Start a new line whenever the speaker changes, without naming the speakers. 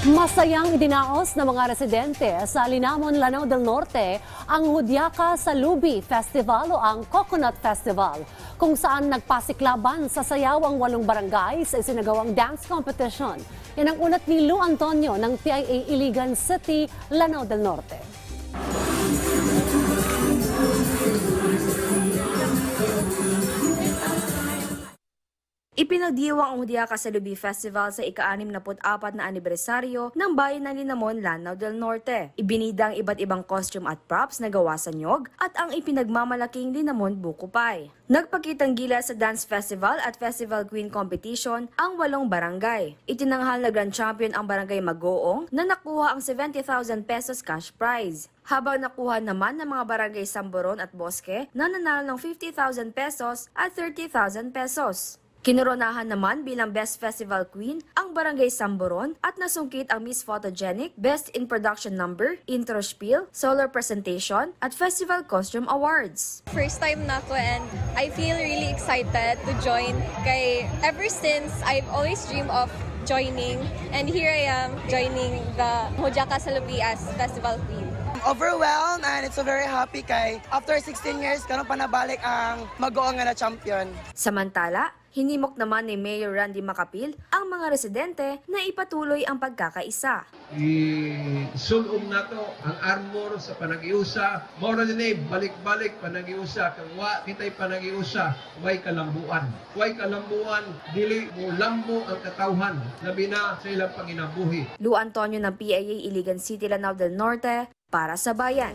Masayang idinaos ng mga residente sa Linamon, Lanao del Norte ang Hudyaka sa Lubi Festival o ang Coconut Festival kung saan nagpasiklaban sa sayaw ang walong barangay sa isinagawang dance competition. Yan ang unat ni Lou Antonio ng PIA Iligan City, Lanao del Norte.
Ipinagdiwang ang Hudyaka sa Lubi Festival sa ika-64 na anibersaryo ng bayan ng Linamon, Lanao del Norte. Ibinida ang iba't ibang costume at props na gawa sa nyog at ang ipinagmamalaking Linamon Buko Pie. Nagpakitang gila sa dance festival at festival queen competition ang walong barangay. Itinanghal na grand champion ang barangay Magoong na nakuha ang 70,000 pesos cash prize. Habang nakuha naman ng mga barangay Samboron at Bosque na nanalo ng 50,000 pesos at 30,000 pesos. Kinoronahan naman bilang Best Festival Queen ang Barangay Samboron at nasungkit ang Miss Photogenic, Best in Production Number, Intro Spiel, Solar Presentation at Festival Costume Awards.
First time na ako and I feel really excited to join kay ever since I've always dreamed of joining and here I am joining the Hojaka Salubi Festival Queen.
Overwhelmed and it's so very happy kay after 16 years karon pa nabalik ang mag-oo nga na champion.
Samantala, hinimok naman ni Mayor Randy Macapil ang mga residente na ipatuloy ang pagkakaisa.
isulong nato ang armor sa panagiusa. Mora din eh, balik-balik panagiusa. Kang wa kitay panagiusa. Way kalambuan. Way kalambuan dili mo lambo ang katawhan. Labi na sa ilang panginabuhi.
Lu Antonio ng PIA Iligan City, Lanao del Norte para sa Bayan.